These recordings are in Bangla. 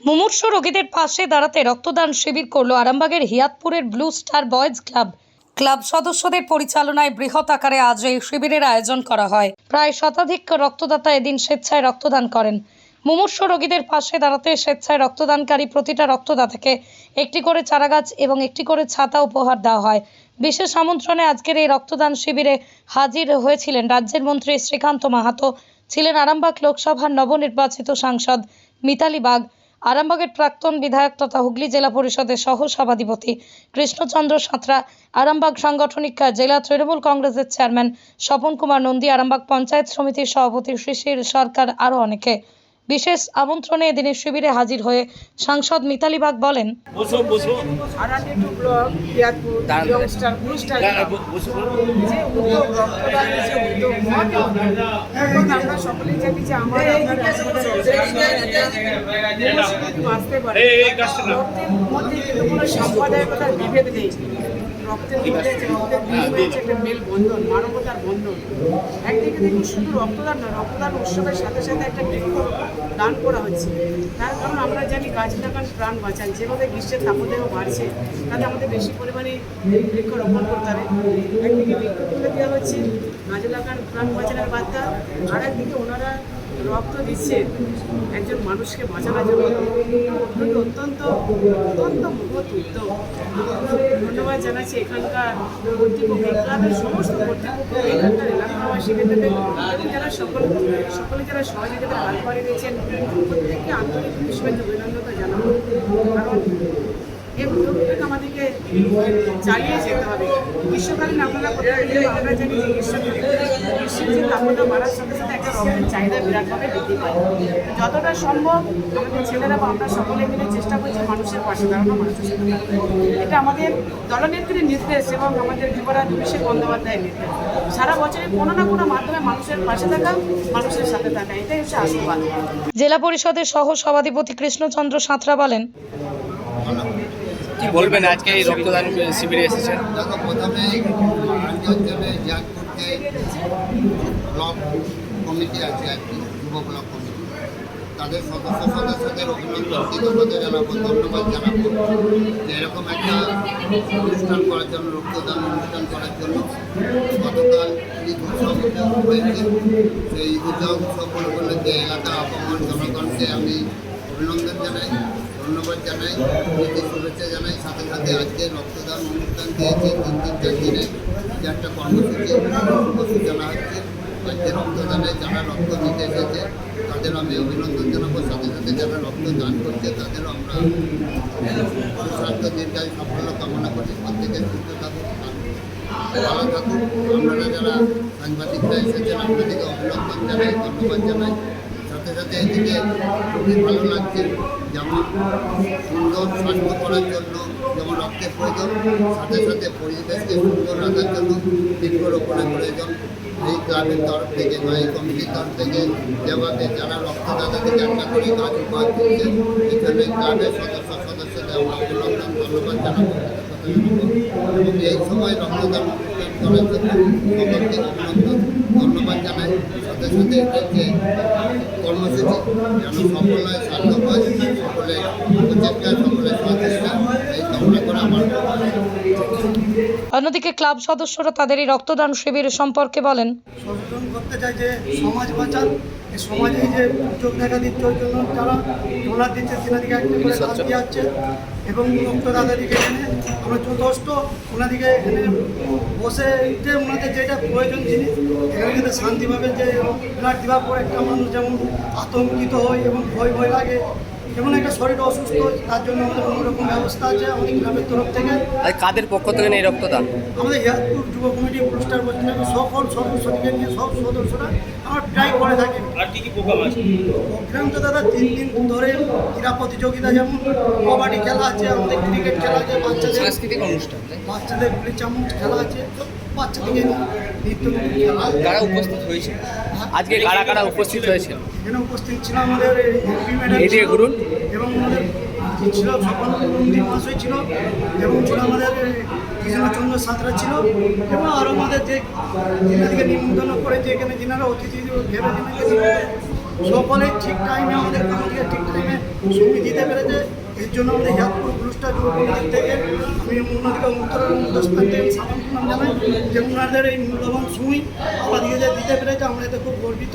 মুমূর্ষ রোগীদের পাশে দাঁড়াতে রক্তদান শিবির করল আরামবাগের হিয়াতপুরের blue star boys club. Club সদস্যদের পরিচালনায় বৃহৎ আকারে আজ এই শিবিরের আয়োজন করা হয়। প্রায় শতাধিক রক্তদাতা এদিন স্বেচ্ছায় রক্তদান করেন। মুমূর্ষ রোগীদের পাশে দাঁড়াতে স্বেচ্ছায় রক্তদানকারী প্রতিটা রক্তদাতাকে একটি করে চারাগাছ এবং একটি করে ছাতা উপহার দেওয়া হয়। বিশেষ আমন্ত্রণে আজকের এই রক্তদান শিবিরে হাজির হয়েছিলেন রাজ্যের মন্ত্রী শ্রীকান্ত মাহাতো, ছিলেন আরামবাগ লোকসভার নবনির্বাচিত সাংসদ মিতালি বাগ আরামবাগের প্রাক্তন বিধায়ক তথা হুগলি জেলা পরিষদের সহ সভাধিপতি কৃষ্ণচন্দ্র সাঁতরা, আরামবাগ সাংগঠনিক জেলা তৃণমূল কংগ্রেসের চেয়ারম্যান স্বপন কুমার নন্দী, আরামবাগ পঞ্চায়েত সমিতির সভাপতি শিশির সরকার, আরও অনেকে। বিশেষ আমন্ত্রণে এদিনের শিবিরে হাজির হয়ে সাংসদ মিতালি বাগ বলেন। রক্তের মধ্যে বিভেদ নেই রক্তের মধ্যে যে রক্তের বিনিময় একটা মেল বন্ধন মানবতার বন্ধন একদিকে দেখুন শুধু রক্তদান না রক্তদান উৎসবের সাথে সাথে একটা বৃক্ষ দান করা হচ্ছে। তার কারণ আমরা জানি গাছ লাগান প্রাণ বাঁচান। যেভাবে গ্রীষ্মের তাপদেহ বাড়ছে, তাতে আমাদের বেশি পরিমাণে বৃক্ষ রোপণ করতে হবে। একদিকে বৃক্ষ তুলে দেওয়া হচ্ছে, গাছ লাগান প্রাণ বাঁচানোর বার্তা আর একদিকে ওনারা রক্ত দিচ্ছে একজন মানুষকে বাঁচানোর জন্য। অত্যন্ত অত্যন্ত মহৎ উদ্যোগ। ধন্যবাদ জানাচ্ছি এখানকার কর্তৃপক্ষ সমস্ত কর্তৃপক্ষ, এখানকার এলাকাবাসীকে দেবে এবং যারা সকল, সকলে যারা সহযোগিতা হাত বাড়িয়ে দিয়েছেন প্রত্যেককে আন্তরিক শুভেচ্ছা অভিনন্দন জানাব। কারণ এই উদ্যোগটাকে আমাদেরকে চালিয়ে যেতে হবে। গ্রীষ্মকালীন আপনারা আমরা জানি যে গ্রীষ্মকালে গ্রীষ্মের যে তাপমাত্রা বাড়ার সাথে সাথে একটা রক্তের চাহিদা বিরাটভাবে বৃদ্ধি পায়। যতটা সম্ভব আমাদের ছেলেরা বা আমরা সকলে মিলে চেষ্টা করছি মানুষের পাশে দাঁড়ানো, মানুষের সাথে এটা আমাদের দলনেত্রীর নির্দেশ এবং আমাদের যুবরাজ অভিষেক বন্দ্যোপাধ্যায়ের নির্দেশ। সারা বছরে কোনো না কোনো মাধ্যমে মানুষের পাশে থাকা, মানুষের সাথে থাকা, এটাই হচ্ছে আশীর্বাদ। জেলা পরিষদের সহ সভাধিপতি কৃষ্ণচন্দ্র সাঁতরা বলেন বলবেন আজকে এই রক্তদান শিবিরে এসেছেন? প্রথমে কমিটি আছে, আর কি, যুব ব্লক কমিটি। তাদের সদস্য সদস্যদের অভিনন্দন জানাব, ধন্যবাদ জানাব যে এরকম একটা অনুষ্ঠান করার জন্য, রক্তদান অনুষ্ঠান করার জন্য গতকাল ঈদ উৎসব হয়েছে। সেই উৎসব উৎসব উপলক্ষে এলাকা আপামর জনগণকে আমি অভিনন্দন জানাই। ধন্যবাদ জানাই, প্রীতি শুভেচ্ছা জানাই। সাথে সাথে আজকে রক্তদান অনুষ্ঠান দিয়েছে তিন তিন চার দিনে। যে একটা কর্মসূচি জানা হচ্ছে। আজকে রক্তদানে যারা রক্ত দিতে এসেছে তাদের আমি অভিনন্দন জানাব। সাথে সাথে যারা রক্ত দান করছে, তাদেরও আমরা সুস্বাস্থ্য দীর্ঘায়ু, সাফল্য কামনা করছি প্রত্যেকের সুস্থ থাকুক, ভালো থাকুক। আপনারা যারা সাংবাদিকরা এসেছেন, আপনাদেরকে অভিনন্দন জানাই, ধন্যবাদ জানাই। সাথে সাথে এদিকে খুবই ভালো লাগছে। সুন্দর স্বাস্থ্য করার জন্য যেমন রক্তের প্রয়োজন সাথে সাথে পরিবেশকে সুন্দর রাখার জন্য বৃক্ষরোপণের প্রয়োজন এই ক্লাবের তরফ থেকে বা এই কমিটির তরফ থেকে যেভাবে যারা রক্তদাতাদেরকে একটা করে কাজ উপহার এখানে ক্লাবের সদস্য সদস্যদের আমরা অভিনন্দন ধন্যবাদ জানাব এই সময় রক্তদান অনুষ্ঠান সকলকে অভিনন্দন ধন্যবাদ জানাই। সাথে সাথে যে কর্মসূচি যেন সফল হয় সার্থক হয় সকলে প্রচেষ্টা সকলে সচেষ্টা এই কামনা করে আমার অন্যদিকে ক্লাব সদস্যরা তাদের এই রক্তদান শিবির সম্পর্কে বলেন। সচেতন করতে চাই যে সমাজ বাঁচান সমাজে যে উদ্যোগ দেখা দিচ্ছে ওই জন্য যারা ডোনার দিচ্ছে সেনাদিকে একটা করে কাজ দিয়ে যাচ্ছে এবং রক্তদাতাদিকে এখানে আমরা যথেষ্ট ওনাদিকে এখানে বসে যে ওনাদের যেটা প্রয়োজন জিনিস এখানে কিন্তু শান্তিভাবে যে ওনার দেওয়ার পর একটা মানুষ যেমন আতঙ্কিত হয় এবং ভয় ভয় লাগে যেমন একটা শরীর অসুস্থ তার জন্য আমাদের অন্যরকম ব্যবস্থা আছে আমাদের গ্রামের তরফ থেকে। আর কাদের পক্ষ থেকে এই রক্তদান? আমাদের হেয়ারপুর যুব কমিটি পুরস্কার বলছেন সকল সদস্যকে নিয়ে সব সদস্যরা আমরা ট্রাই করে থাকি। আর কি কি প্রোগ্রাম আছে? প্রোগ্রাম তো দাদা তিন দিন ধরে ক্রীড়া প্রতিযোগিতা যেমন কবাডি খেলা আছে আমাদের ক্রিকেট খেলা আছে বাচ্চাদের সাংস্কৃতিক অনুষ্ঠান বাচ্চাদের গুলি চামচ খেলা আছে। নিত্য কারা উপস্থিত হয়েছে? আজকে কারা কারা উপস্থিত হয়েছে? এখানে উপস্থিত ছিল আমাদের এদিকে ঘুরুন। এবং আমাদের ছিল স্বপন মহাশয় ছিল এবং ছিল আমাদের কৃষ্ণচন্দ্র সাঁতরা ছিল এবং আরও আমাদের যে যেনাদিকে নিমন্ত্রণ করে যে এখানে যেনারা অতিথি ভেবে সকলে ঠিক টাইমে আমাদের কমিটিকে ঠিক টাইমে সময় দিতে পেরেছে। এর জন্য আমাদের হেয়ারপুর ব্লুস্টার যুব কমিটির থেকে আমি ওনাদেরকে উত্তর এবং হিন্দুস্তান থেকে জানাই যে ওনাদের এই মূল্যবান সময় আমাদেরকে দিতে পেরেছে। আমরা এতে খুব গর্বিত।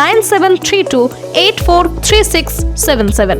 nine seven three two eight four three six seven seven